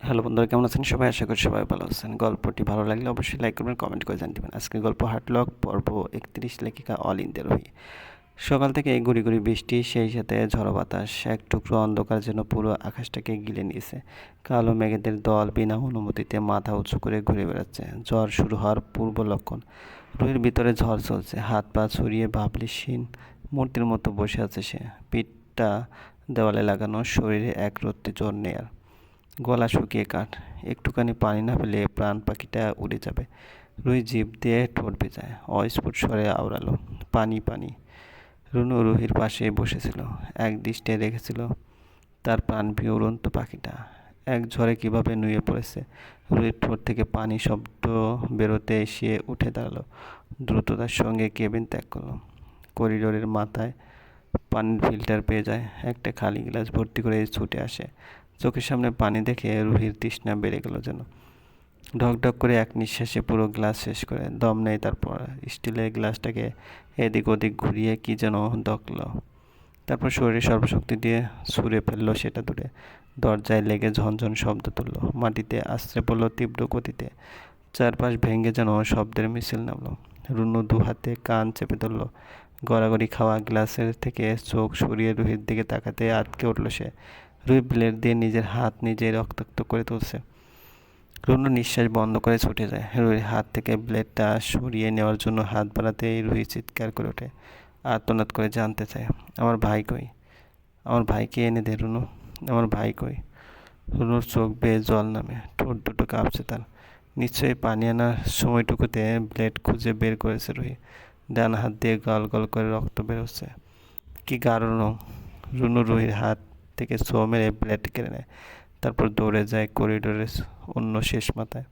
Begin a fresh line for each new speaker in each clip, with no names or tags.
Hello বন্ধুরা, কেমন আছেন? সবাই আশা করি সবাই ভালো আছেন। গল্পটি ভালো লাগলে অবশ্যই লাইক করবেন কমেন্ট করে জানতে পারেন গল্প হাটলক পর্ব একত্রিশ, লেখিকা অল ইন্ডিয়া রহি সকাল থেকে গুড়ি গুড়ি বৃষ্টি, সেই সাথে ঝড়ো বাতাস, এক টুকরো অন্ধকার যেন পুরো আকাশটাকে গিলে নিয়েছে। কালো মেঘেদের দল বিনা অনুমতিতে মাথা উঁচু করে ঘুরে বেড়াচ্ছে। ঝড় শুরু হওয়ার পূর্ব লক্ষণ। রুহির ভিতরে ঝড় চলছে। হাত পা ছড়িয়ে ভাবলিসীন মূর্তির মতো বসে আছে সে। পিঠটা দেওয়ালে লাগানো শরীরে এক রত্তি জ্বর নেই আর গলা শুকিয়ে কাঠ। একটুখানি পানি না পেলে প্রাণ পাখিটা উড়ে যাবে। রুই জিভ দিয়ে ঠোঁট ভেজায়। অস্ফুট স্বরে আওড়ালো। পানি পানি। রুনু রুহির পাশে বসেছিল। এক দৃষ্টে রেখেছিল তার প্রাণ উড়ন্ত পাখিটা। এক ঝড়ে কীভাবে নুয়ে পড়েছে। রুহির ঠোঁট থেকে পানি শব্দ বেরোতে সে উঠে দাঁড়াল। দ্রুততার সঙ্গে কেবিন ত্যাগ করল। করিডোরের মাথায় পানির ফিল্টার পেয়ে যায়। একটা খালি গ্লাস ভর্তি করে ছুটে আসে। চোখের সামনে পানি দেখে রুহির তৃষ্ণা বেড়ে গেল যেন। ঢকঢক করে এক নিঃশ্বাসে পুরো গ্লাস শেষ করে, দম নেই তারপর। স্টিলের গ্লাসটাকে এদিক ওদিক ঘুরিয়ে কি যেন দকল। তারপর শরীরে সর্বশক্তি দিয়ে ছুঁড়ে ফেলল সেটা দূরে। দরজায় লেগে ঝনঝন শব্দ তুললো। মাটিতে আশ্রে পড়ল তীব্র গতিতে। চারপাশ ভেঙে যেন শব্দের মিছিল নামলো। রুনু দু হাতে কান চেপে ধরলো। গড়াগড়ি খাওয়া গ্লাসের থেকে চোখ সরিয়ে রুহির দিকে তাকাতে আটকে উঠল সে। রুই ব্লেড দিয়ে নিজের হাত নিজেই রক্তাক্ত করে তুলছে। রুনু নিঃশ্বাস বন্ধ করে ছুটে যায়। রুহির হাত থেকে ব্লেডটা সরিয়ে নেওয়ার জন্য হাত বাড়াতেই রুহি চিৎকার করে ওঠে। আর্তনাদ করে জানতে চায়, আমার ভাই কই? আমার ভাইকে এনে দে, রুনু। আমার ভাই কই? রুনুর চোখ বেয়ে জল নামে, ঠোঁট দুটো কাঁপছে তার। নিশ্চয়ই পানি আনার সময়টুকুতে ব্লেড খুঁজে বের করেছে রুহি ডান হাত দিয়ে গল গল করে রক্ত বেরোচ্ছে। কি গাঢ় রং রুনু রুহির হাত থেকে ছো মেরে ব্লেড কেড়ে নেয়। তারপর দৌড়ে যায় করিডোরের অন্য শেষ মাথায়।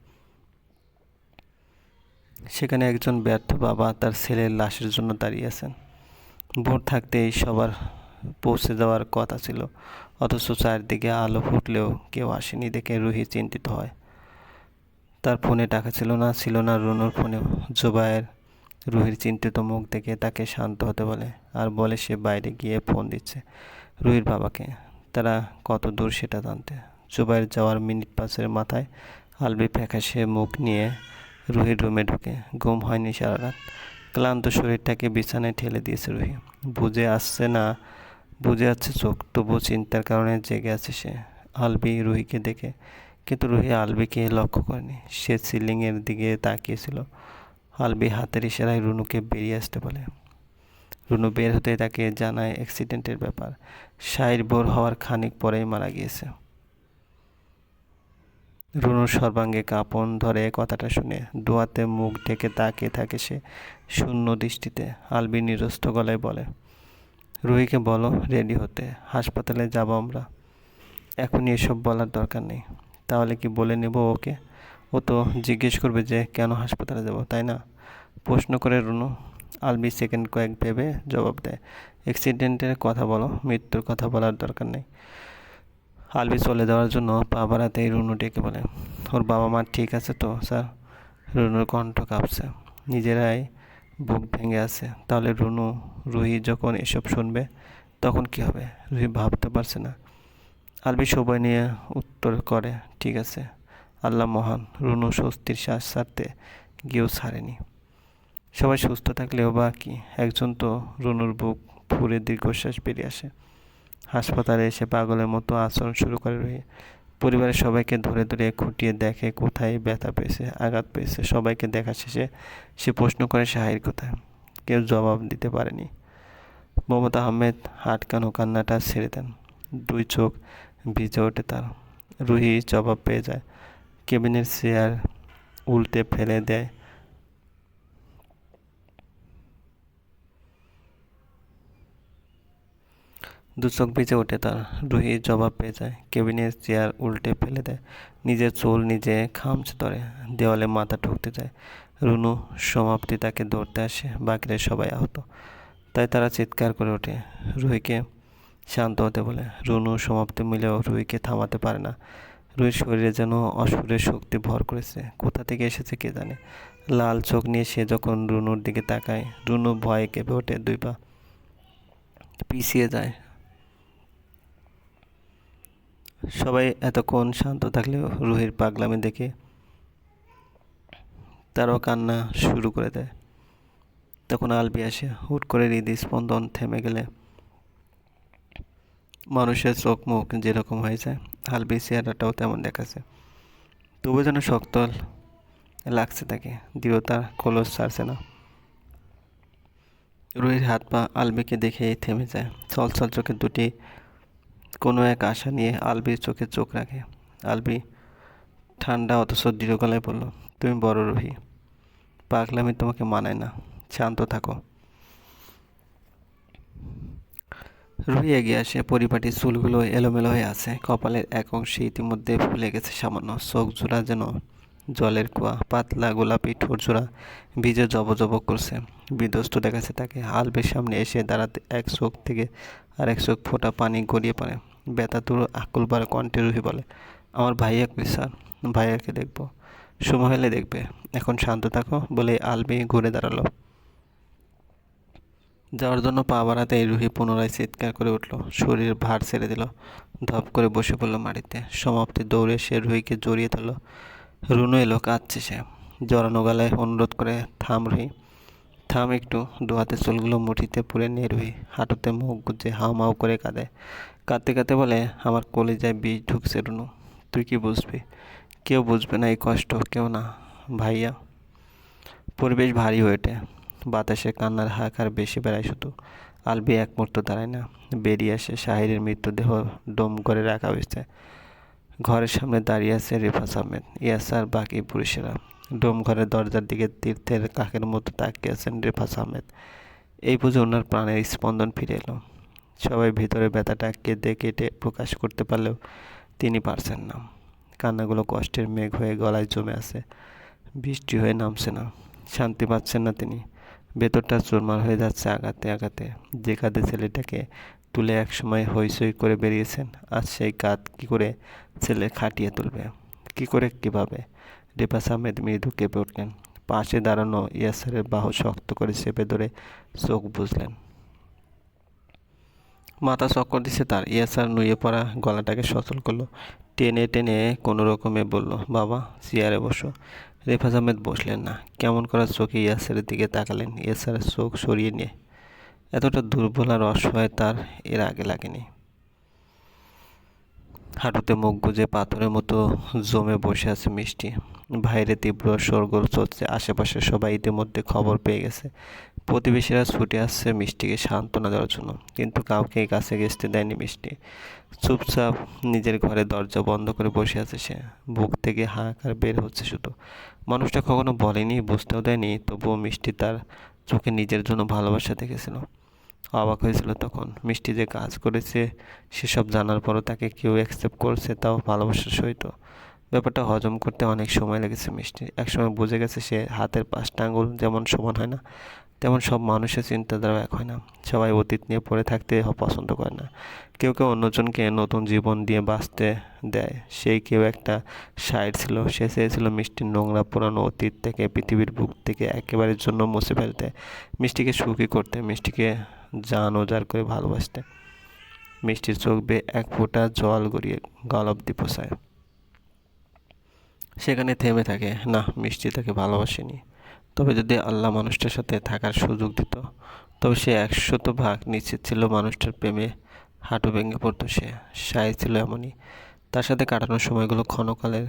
সেখানে একজন ব্যর্থ বাবা তার ছেলের লাশের জন্য দাঁড়িয়ে আছেন। ভোর থাকতেই সবার পৌঁছে যাওয়ার কথা ছিল। অথচ চারদিকে আলো ফুটলেও কেউ আসেনি দেখে রুহি চিন্তিত হয়। তার ফোনে টাকা ছিল না ছিল না রুনুর ফোনে জোবায়ের রুহির চিন্তিত মুখ দেখে তাকে শান্ত হতে বলে, আর বলে সে বাইরে গিয়ে ফোন দিচ্ছে রুহির বাবাকে। তারা কত দূর সেটা জানতে। জুবাইর যাওয়ার মিনিট পাঁচের মাথায় আলবি ফ্যাকাশে মুখ নিয়ে রুহির রুমে ঢুকে। ঘুম হয়নি সারা রাত। ক্লান্ত শরীরটাকে বিছানায় ঠেলে দিয়েছে রুহি। বুঝে আসছে না, বুঝে যাচ্ছে চোখ, তবুও চিন্তার কারণে জেগে আছে সে। আলবি রুহিকে দেখে, কিন্তু রুহি আলবিকে লক্ষ্য করেনি। সে সিলিংয়ের দিকে তাকিয়েছিল। আলবি হাতের ইশারায় রুনুকে বেরিয়ে আসতে বলে। রুনু বের হতে তাকে জানায় অ্যাক্সিডেন্টের ব্যাপার। শাইর বোর হওয়ার খানিক পরেই মারা গিয়েছে। রুনুর সর্বাঙ্গে কাঁপন ধরে কথাটা শুনে। দোয়াতে মুখ ঢেকে তাকিয়ে থাকে সে শূন্য দৃষ্টিতে। আলবি নিরস্ত গলায় বলে, রুহিকে বলো, রেডি হতে। হাসপাতালে যাব আমরা। এখনই এসব বলার দরকার নেই। তাহলে কি বলে নেব ওকে? ও তো জিজ্ঞেস করবে যে, কেন হাসপাতালে যাব, তাই না? প্রশ্ন করে রুনু। আলবি সেকেন্ড কয়েক ভেবে জবাব দেয় অ্যাক্সিডেন্টের কথা বলো, মৃত্যুর কথা বলার দরকার নেই। আলবি চলে যাওয়ার জন্য পা বাড়াতেই রুনু ডেকে বলে, ওর বাবা মা ঠিক আছে তো, স্যার? রুনুর কণ্ঠ কাঁপছে। নিজেরাই বুক ভেঙে আছে। তাহলে রুনু, রুহি যখন এসব শুনবে, তখন কি হবে? রুহি ভাবতে পারছে না। আলবি সবাই নিয়ে উত্তর করে, ঠিক আছে, আল্লাহ মহান, রুনু স্বস্তির শ্বাস ছাড়তে গিয়েও ছাড়েনি। সবাই সুস্থ থাকলেও বা কি? একজন তো রুনুর বুক ফুরে দীর্ঘশ্বাস বেরিয়ে আসে। হাসপাতালে এসে পাগলের মতো আচরণ শুরু করে রয়ে পরিবারের সবাইকে ধরে ধরে খুঁটিয়ে দেখে কোথায় ব্যথা পেয়েছে, আঘাত পেয়েছে। সবাইকে দেখা শেষে সে প্রশ্ন করে শাহির কোথায়। কেউ জবাব দিতে পারেনি। মমতা আহমেদ আটকানো কান্নাটা ছেড়ে দেন। দুই চোখ ভিজে ওঠে তার। রুহি জবাব পেয়ে যায়। কেবিনের চেয়ার উল্টে ফেলে দেয়। দু চোখ ভিজে ওঠে তার। রুহি জবাব পেয়ে যায় কেবিনের চেয়ার উল্টে ফেলে দেয়। নিজের চুল নিজে খামছে ধরে, দেওয়ালে মাথা ঠুকতে যায় রুনু সমাপ্তি তাকে ধরতে আসে, বাকিরা সবাই আহত। তাই তারা চিৎকার করে ওঠে। রুহিকে শান্ত হতে বলে। রুনু সমাপ্তি মিলেও রুহিকে থামাতে পারে না। রুহির শরীরে যেন অসুরের শক্তি ভর করেছে। কোথা থেকে এসেছে কে জানে? লাল চোখ নিয়ে সে যখন রুনুর দিকে তাকায়, রুনু ভয়ে কেঁপে ওঠে, দুই পা পিছিয়ে যায়। সবাই এতক্ষণ শান্ত থাকলেও রুহির পাগলামি দেখে তারও কান্না শুরু করে দেয়। তখন আলবি আসে, হুট করে হৃদস্পন্দন থেমে গেলে। মানুষের চোখ মুখ যেরকম হয়ে যায়, আলবির চেহারাটাও তেমন দেখাচ্ছে। তবু যেন শক্ত লাগছে তাকে দৃঢ়তার কলস ছাড়ছে না। রুহির হাত পা আলবিকে দেখেই থেমে যায়। চল চল চোখের দুটি কোনো এক আশা নিয়ে আলবির চোখে চোখ রাখে। আলবি ঠান্ডা অথচ দৃঢ় গলায় বলল, তুমি বড় রুহি, পাগলামি তোমাকে মানায় না, শান্ত থাকো। রুহি এগিয়ে আসে পরিপাটির চুলগুলো এলোমেলো হয়ে আছে, কপালের এক অংশে ইতিমধ্যে ফুলে গেছে সামান্য, চোখ জোড়া যেন জলের কুয়া, পাতলা গোলাপি ঠোঁটজোড়া ভিজে জব জব করছে। বিধ্বস্ত দেখাচ্ছে তাকে। আলবের সামনে এসে দাঁড়াতে এক চোখ থেকে আর এক চোখ ফোটা পানি গড়িয়ে পড়ে। বেতাতুর আকুলবার কণ্ঠে রুহি বলে, আমার ভাইয়া কই, স্যার? ভাইয়াকে দেখব। সময় হলে দেখবে। এখন শান্ত থাকো, বলে আলবি ঘুরে দাঁড়াল। যাওয়ার জন্য পা বাড়াতে রুহি পুনরায় চিৎকার করে উঠল। শরীর ভার ছেড়ে দিল। ধপ করে বসে পড়ল মাটিতে। সমাপ্তি দৌড়ে সে রুহিকে জড়িয়ে ধরল। রুনু এলো, কাঁদছে সে। জড়ানো গলায় অনুরোধ করে, থাম রুহি, থাম একটু। দুহাতে চুলগুলো মুঠিতে পুড়ে নিয়ে রুহি হাঁটুতে মুখ গুজে হাও মাও করে কাঁদে। কাঁদতে কাঁদতে বলে, আমার কলেজায় বীজ ঢুকছে রুনু, তুই কি বুঝবি? কেউ বুঝবে না এই কষ্ট, কেউ না, ভাইয়া। পরিবেশ ভারী হয়ে ওঠে। বাতাসে কান্নার হাহাকার বেশি বেড়ায় শুধু। আলবি এক মুহূর্ত দাঁড়ায় না, বেরিয়ে আসে শাহিরের মৃতদেহ ডোম করে রাখা হয়েছে। ঘরের সামনে দাঁড়িয়ে আছে রেফাস আহমেদ, ইয়াসার বাকি পুরুষেরা। ডোম ঘরের দরজার দিকে তীর্থের কাকের মতো তাকিয়ে আছেন রেফাস আহমেদ। এই পুজো ওনার প্রাণের স্পন্দন ফিরে এলো। সবাই ভিতরে ব্যথাটা কেঁদে কেটে প্রকাশ করতে পারলেও তিনি পারছেন না। কান্নাগুলো কষ্টের মেঘ হয়ে গলায় জমে আছে। বৃষ্টি হয়ে নামছে না। শান্তি পাচ্ছেন না তিনি। ভেতরটা চুরমার হয়ে যাচ্ছে আগাতে আগাতে যে কাঁধে ছেলেটাকে তুলে একসময় হইসই করে বেরিয়েছেন। আজ সেই কাঁধ কী করে ছেলে খাটিয়ে তুলবে। কি করে, কীভাবে? রেপাস আহমেদ মৃদু কেঁপে উঠলেন। পাশে দাঁড়ানো ইয়াসারের বাহু শক্ত করে চেপে ধরে চোখ বুঝলেন মাথা চক্কর দিছে তার। ইয়াসার নুয়ে পড়া গলাটাকে সচল করল। টেনে টেনে কোনো রকমে বলল, বাবা, চেয়ারে বসো। রেফাজ আহমেদ বসলেন না। কেমন করার চোখে ইয়াসারের দিকে তাকালেন। ইয়াসারের চোখ সরিয়ে নিয়ে। এতটা দুর্বল আর অসহায় তার এর আগে লাগেনি। হাঁটুতে মুখ গুজে পাথরের মতো জমে বসে আছে মিষ্টি। বাইরে তীব্র সরগোল চলছে আশেপাশে সবাই ইতিমধ্যে খবর পেয়ে গেছে। প্রতিবেশীরা ছুটে আসছে মিষ্টিকে সান্ত্বনা দেওয়ার জন্য, কিন্তু কাউকে কাছে গেছতে দেয়নি মিষ্টি। চুপচাপ নিজের ঘরে দরজা বন্ধ করে বসে আছে সে। বুক থেকে হাহাকার বের হচ্ছে শুধু। মানুষটা কখনো বলেনি, বুঝতেও দেয়নি, তবুও মিষ্টি তার চোখে নিজের জন্য ভালোবাসা দেখেছিল। অবাক হয়েছিল তখন। মিষ্টি যে কাজ করেছে, সেসব জানার পরও তাকে কেউ অ্যাকসেপ্ট করছে, তাও ভালোবাসার সহিত। ব্যাপারটা হজম করতে অনেক সময় লেগেছে মিষ্টি। একসময় বুঝে গেছে সে হাতের পাঁচটা আঙুল যেমন সমান হয় না তেমন সব মানুষের চিন্তাধারা এক হয় না। সবাই অতীত নিয়ে পড়ে থাকতে পছন্দ করে না। কেউ কেউ অন্যজনকে নতুন জীবন দিয়ে বাঁচতে দেয়। সেই কেউ একটা সাইড ছিল, সে চেয়েছিল মিষ্টির নোংরা পুরানো অতীত থেকে পৃথিবীর বুক থেকে একেবারের জন্য মুছে ফেলতে। মিষ্টিকে সুখী করতে, মিষ্টিকে জান ওজার করে ভালোবাসতে। মিষ্টির চোখ বেয়ে এক ফোঁটা জল গড়িয়ে গলব্দি পোষায়। সেখানে থেমে থাকে, না, মিষ্টি তাকে ভালোবাসেনি। তবে যদি আল্লাহ মানুষটার সাথে থাকার সুযোগ দিত, তবে সে একশত ভাগ নিশ্চিত ছিল মানুষটার প্রেমে হাঁটু ভেঙে পড়তো সে। সাই ছিল এমনই। তার সাথে কাটানোর সময়গুলো ক্ষণকালের।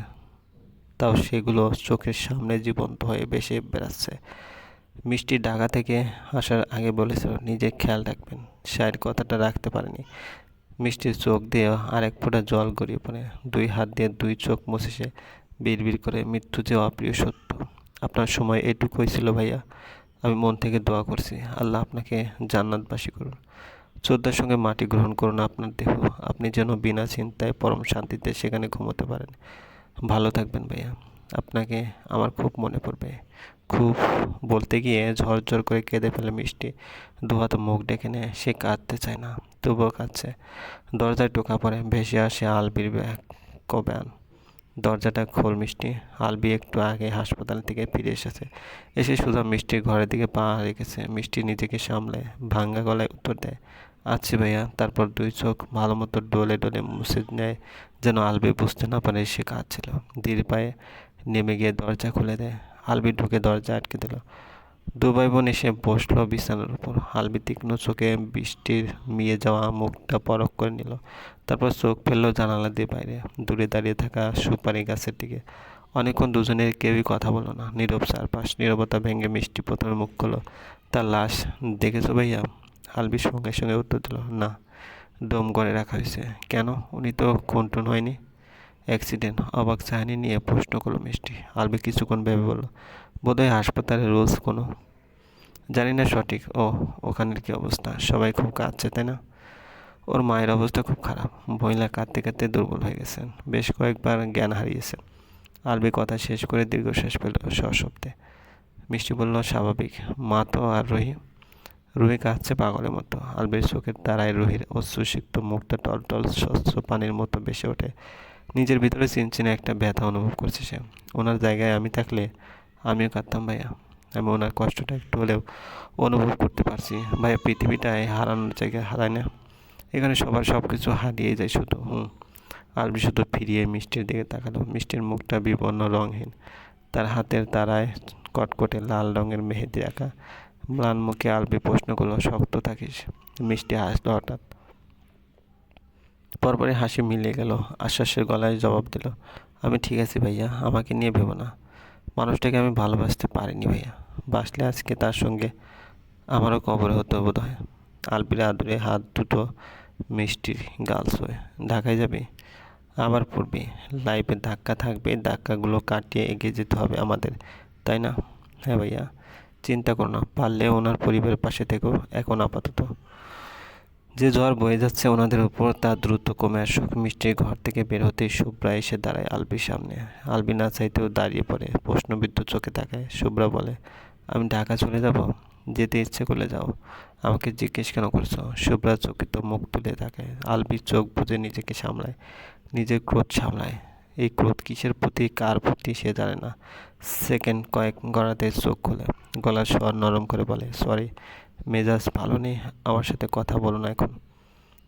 তাও সেগুলো চোখের সামনে জীবন্ত হয়ে বেশি বেড়াচ্ছে। মিষ্টি ঢাকা থেকে আসার আগে বলেছিল, নিজে খেয়াল রাখবেন শায়ের কথাটা রাখতে পারেনি। মিষ্টির চোখ দিয়ে আরেক ফোঁটা জল গড়িয়ে পড়ে। দুই হাত দিয়ে দুই চোখ মুছে সে বিড়বিড় করে, মৃত্যু যে অপ্রিয় সত্য। আপনার সময় এটুকুই ছিল ভাইয়া। আমি মন থেকে দোয়া করছি। আল্লাহ আপনাকে জান্নাতবাসী করুন। শ্রদ্ধার সঙ্গে মাটি গ্রহণ করুন আপনার দেহ। আপনি যেন বিনা চিন্তায় পরম শান্তিতে সেখানে ঘুমোতে পারেন। ভালো থাকবেন ভাইয়া। আপনাকে আমার খুব মনে পড়বে। খুব বলতে গিয়ে ঝরঝর করে কেঁদে ফেলে মিষ্টি। দুহাতে মুখ ডেকে নেয়। সে কাঁদতে চায় না, তবুও কাঁদছে। দরজায় টোকা পড়ে, ভেসে আসে আলবির ব্যাগ কব্যান। দরজাটা খোল, মিষ্টি। আলবি একটু আগে হাসপাতাল থেকে ফিরে এসেছে। এসে সুধা মিষ্টির ঘরের দিকে পা রেখেছে। মিষ্টি নিজেকে সামলে ভাঙ্গা গলায় উত্তর দেয় আছি ভাইয়া। তারপর দুই চোখ ভালো মতো ডলে ডলে মুছে নেয়, যেন আলবি বুঝতে না পারে সে কাজ ছিল ধীর পায়ে নেমে গিয়ে দরজা খুলে দেয়। আলবি ঢুকে দরজা আটকে দিল। দুবাই বোন এসে বসল বিছানার উপর। আলবি তীক্ষ্ণ চোখে বৃষ্টির মিয়ে যাওয়া মুখটা পরক করে নিল। তারপর চোখ ফেলল জানালা দিয়ে বাইরে। দূরে দাঁড়িয়ে থাকা সুপারি গাছের দিকে। অনেকক্ষণ দুজনের কেউই কথা বলল না। নীরব চারপাশ, নীরবতা ভেঙে মিষ্টি প্রথমে মুখ করল তার লাশ দেখেছ ভাইয়া? আলবির সঙ্গে সঙ্গে উত্তর দিল, না, দম করে রাখা হয়েছে। কেন? উনি তো খুনটুন হয়নি? অ্যাক্সিডেন্ট। অবাক চাহানি নিয়ে প্রশ্ন করল মিষ্টি। আলবি কিছুক্ষণ ভেবে বলল বোধহয় হাসপাতালে রোজ কোনো। জানি না সঠিক। ও ওখানের কী অবস্থা? সবাই খুব কাঁদছে, তাই না? ওর মায়ের অবস্থা খুব খারাপ। মহিলা কাঁদতে কাঁদতে দুর্বল হয়ে গেছেন। বেশ কয়েকবার জ্ঞান হারিয়েছেন। আলবি কথা শেষ করে দীর্ঘশ্বাস পেল সশব্দে। মিষ্টি বলল, স্বাভাবিক। মা তো আর রহি রুহি কাঁদছে পাগলের মতো। আলবির চোখের তারায় রুহির অশ্রুসিক্ত মুখটা টলটল, স্বচ্ছ পানির মতো বেসে ওঠে। নিজের ভিতরে চিনচিনে একটা ব্যথা অনুভব করছে সে। ওনার জায়গায় আমি থাকলে আমিও কাঁদতাম ভাইয়া। আমি ওনার কষ্টটা একটু হলেও অনুভব করতে পারছি। ভাইয়া পৃথিবীটায় হারানোর জায়গায় হারায় না। এখানে সবার সব কিছু হারিয়ে যায় শুধু, হুম। আলবি শুধু ফিরিয়ে মিষ্টির দিকে তাকালো। মিষ্টির মুখটা বিবর্ণ রঙহীন। তার হাতের তারায় কটকটে লাল রঙের মেহেদি আঁকা ম্লান মুখে আলবি প্রশ্ন করল শক্ত থাকিস। মিষ্টি হাসলো হঠাৎ। পরপরই হাসি মিলিয়ে গেল। আশ্বাসের গলায় জবাব দিল, আমি ঠিক আছি ভাইয়া, আমাকে নিয়ে ভেবো না। মানুষটাকে আমি ভালোবাসতে পারিনি ভাইয়া। বাসলে আজকে তার সঙ্গে আমারও কবরে হতো বোধ হয় আলবির আদরে হাত দুটো মিষ্টির গার্লস হয়ে ঢাকায় যাবে? আবার পড়বি। লাইফে ধাক্কা থাকবে, ধাক্কাগুলো কাটিয়ে এগিয়ে যেতে হবে আমাদের, তাই না? হ্যাঁ ভাইয়া, চিন্তা করো না, পারলে ওনার পরিবারের পাশে থেকেও এখন আপাতত। যে জ্বর বয়ে যাচ্ছে ওনাদের উপর তা দ্রুত কমে আসুক। মিষ্টির ঘর থেকে বের হতেই শুভ্রা এসে দাঁড়ায় আলবির সামনে। আলবি না চাইতেও দাঁড়িয়ে পড়ে, প্রশ্নবিদ্ধ চোখে তাকায়। শুভ্রা বলে, আমি ঢাকা চলে যাব? যেতে ইচ্ছে করলে যাও। আমাকে জিজ্ঞেস কেন করছ? শুভ্রা চোখে তো মুখ তুলে তাকায় আলবির চোখ বুঝে নিজেকে সামলায়, নিজের ক্রোধ সামলায়। এই ক্রোধ কিসের প্রতি, কার প্রতি সে জানে না। সেকেন্ড কয়েক গড়াতে চোখ খোলে। গলার স্বর নরম করে বলে, সরি মেজাজ ভালো নেই, আমার সাথে কথা বলো না এখন।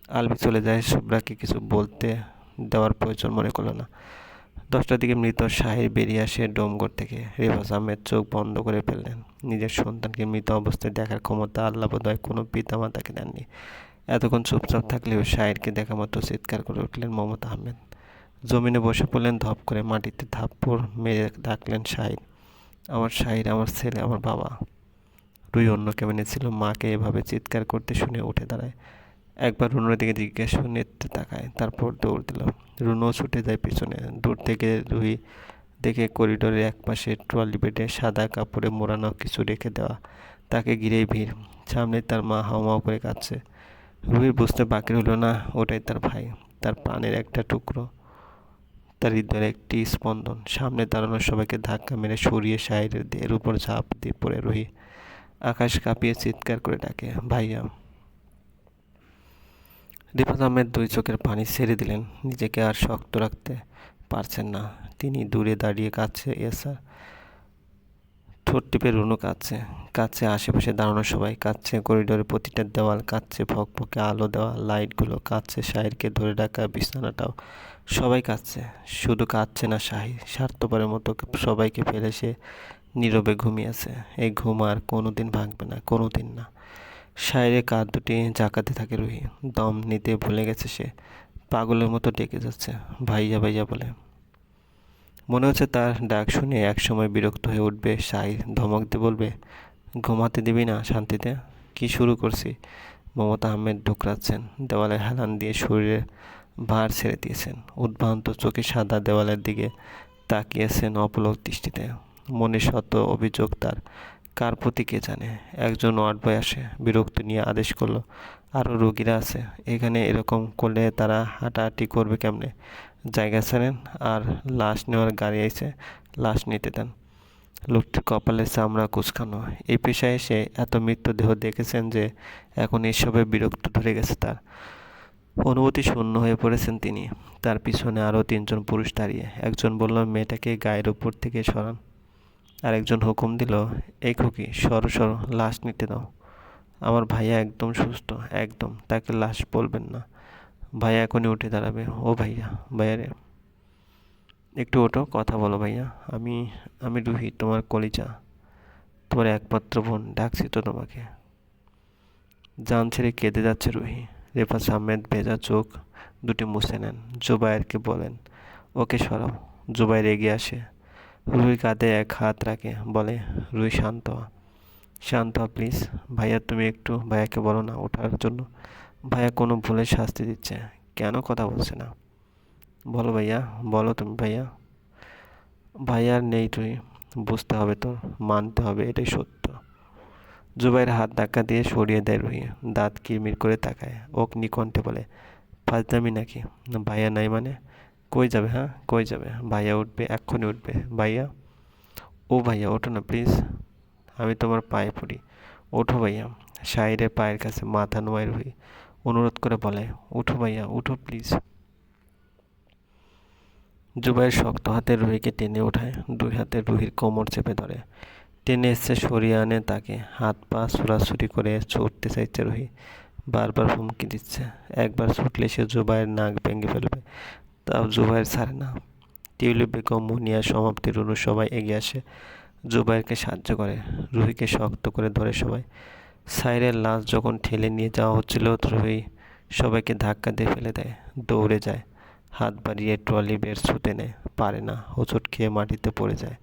আলবি চলে যায় শুভ্রাকে কিছু বলতে দেওয়ার প্রয়োজন মনে করল না। দশটার দিকে মৃত শাহির বেরিয়ে আসে ডোমগড় থেকে। রেফাজ আহমেদ চোখ বন্ধ করে ফেললেন। নিজের সন্তানকে মৃত অবস্থায় দেখার ক্ষমতা আল্লাহ বোধহয় কোনো পিতামাতাকে দেননি। এতক্ষণ চুপচাপ থাকলেও শাহিরকে দেখা মতো চিৎকার করে উঠলেন মমতা আহমেদ। জমিনে বসে পড়লেন, ধপ করে মাটিতে থাপ্পড় মেরে ডাকলেন শাহির। আমার শাহির, আমার ছেলে, আমার বাবা। রুই অন্য কেমনে ছিল মাকে এভাবে চিৎকার করতে শুনে উঠে দাঁড়ায়। একবার রুনোর দিকে জিজ্ঞেস নেতৃত্বে তাকায়, তারপর দৌড় দিল। রুনো ছুটে যায় পিছনে। দূর থেকে রুই দেখে করিডোরের এক পাশে ট্রলি বেডে সাদা কাপড়ে মোড়ানো কিছু রেখে দেওয়া। তাকে ঘিরেই ভিড়। সামনে তার মা হাওমাও করে কাঁদছে। রুহি বুঝতে বাকি রইল না, ওটাই তার ভাই। তার প্রাণের একটা টুকরো। তার হৃদয়ের একটি স্পন্দন। সামনে দাঁড়ানো সবাইকে ধাক্কা মেরে সরিয়ে সাইডের দেহের উপর ঝাঁপ দিয়ে পড়ে রহি। আকাশ কাঁপিয়ে চিৎকার করে ডাকে, ভাইয়া। রিফাত আহমেদ দুই চোখের পানি ছেড়ে দিলেন, নিজেকে আর শক্ত রাখতে পারছেন না। তিনি দূরে দাঁড়িয়ে কাছে এসা ঠোঁট টিপে রুনু কাঁদছে কাছে আশেপাশে দাঁড়ানো সবাই, কাঁদছে করিডোরের প্রতিটা দেওয়াল, কাঁদছে ফকফকে আলো দেওয়া লাইটগুলো, কাঁদছে শাহিরকে ধরে ডাকা বিছানাটাও, সবাই কাঁদছে, শুধু কাঁদছে না শাহি স্বার্থপরের মতো সবাইকে ফেলে সে নীরবে ঘুমিয়েছে এই ঘুম আর কোনো দিন ভাঙবে না কোনো দিন না। শায়ের কাঁধ দুটি জাকাতে থাকে রুহি। দম নিতে ভুলে গেছে সে। পাগলের মতো ডেকে যাচ্ছে, ভাইয়া ভাইয়া বলে। মনে হচ্ছে তার ডাক শুনে একসময় বিরক্ত হয়ে উঠবে সাই ধমক দিয়ে বলবে, ঘুমাতে দিবি না শান্তিতে? কি শুরু করছি? মমতা আহমেদ ঢুকরাচ্ছেন, দেওয়ালে হেলান দিয়ে শরীরে ভার ছেড়ে দিয়েছেন। উদ্ভ্রান্ত চোখে সাদা দেওয়ালের দিকে তাকিয়েছেন অপলক দৃষ্টিতে। মনে শত অভিযোগ তার। কার প্রতি কে জানে? একজন ওয়ার্ড বয় আসে, বিরক্ত নিয়ে আদেশ করল আরও রোগীরা আছে, এখানে এরকম করলে তারা হাঁটাহাঁটি করবে কেমনে? জায়গা ছাড়েন, আর লাশ নেওয়ার গাড়ি এসে লাশ নিতে দেন। লোকটির কপালে চামড়া কুচকানো। এই পেশায় এসে এত মৃত্যুদেহ দেখেছেন যে এখন এসবে বিরক্ত ধরে গেছে তার। অনুভূতি শূন্য হয়ে পড়েছেন তিনি। তার পিছনে আরও তিনজন পুরুষ দাঁড়িয়ে। একজন বলল, মেয়েটাকে গায়ের উপর থেকে সরান। আরেকজন হুকুম দিল, এই খুকি, সরো সরো, লাশ নিতে দাও। আমার ভাইয়া একদম সুস্থ, একদম, তাকে লাশ বলবেন না। ভাইয়া এখনই উঠে দাঁড়াবে। ও ভাইয়া ভাইয়া রে একটু ওঠো, কথা বলো ভাইয়া। আমি আমি রুহি, তোমার কলিজা, তোমার একমাত্র বোন, ডাকছি তো তোমাকে। জান ছেড়ে কেঁদে যাচ্ছে রুহি। রেফা সামেদ ভেজা চোখ দুটি মুছে নেন। জুবায়েরকে বলেন, ওকে সরাও। জুবাইর এগিয়ে আসে। রুহি কাঁধে এক হাত রাখে, বলে, রুই, শান্ত শান্ত প্লিজ ভাইয়া, তুমি একটু ভাইয়াকে বলো না ওঠার জন্য। ভাইয়া কোনো ভুলে শাস্তি দিচ্ছে, কেন কথা বলছে না? বলো ভাইয়া, বলো তুমি ভাইয়া। ভাইয়ার নেই তুই, বুঝতে হবে তো মানতে হবে, এটাই সত্য। জুবাইয়ের হাত ধাক্কা দিয়ে সরিয়ে দেয় রুহি দাঁত কিরমির করে তাকায়। অগ্নি কণ্ঠে বলে ফাজদামি নাকি? ভাইয়া, নাই মানে? কই যাবে হ্যাঁ? কই যাবে? ভাইয়া উঠবে, এক্ষুনি উঠবে। ভাইয়া? ও ভাইয়া, ওঠো না প্লিজ আমি তোমার পায়ে পড়ি। ওঠো ভাইয়া। শাহিরের পায়ের কাছে মাথা নোয়াই রুহি অনুরোধ করে বলে উঠো ভাইয়া উঠো প্লিজ জুবাইর শক্ত হাতে রুহিকে টেনে ওঠায়। দুই হাতে রুহির কোমর চেপে ধরে। টেনে এসছে সরিয়ে আনে তাকে। হাত পা ছুড়াছুরি করে ছুটতে চাইছে রুহি। বারবার হুমকি দিচ্ছে। একবার ছুটলে সে জুবাইয়ের নাক ভেঙে ফেলবে। তাও জুবাইর ছাড়ে না। টিউলিপ বেগম, মুনিয়া সমাপ্তির রুনু সবাই এগিয়ে আসে। জুবাইরকে সাহায্য করে, রুহিকে শক্ত করে ধরে সবাই। সাইরের লাশ যখন ঠেলে নিয়ে যাওয়া হচ্ছিল, রুহি সবাইকে ধাক্কা দিয়ে ফেলে দেয়, দৌড়ে যায়। হাত বাড়িয়ে ট্রলি বের ছুতে নেয়, পারে না, হোঁচট খেয়ে মাটিতে পড়ে যায়।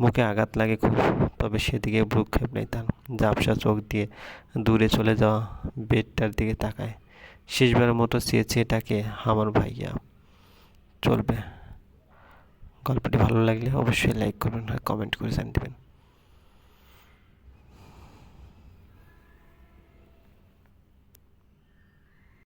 মুখে আঘাত লাগে খুব, তবে সেদিকে ভ্রুক্ষেপ নেই তার। ঝাপসা চোখ দিয়ে দূরে চলে যাওয়া বেডটার দিকে তাকায়। শেষবারের মতো চেয়ে চেয়ে ডাকে আমার ভাইয়া। চলবে। গল্পটি ভালো লাগলে অবশ্যই লাইক করবেন আর কমেন্ট করে জানিয়ে দেবেন।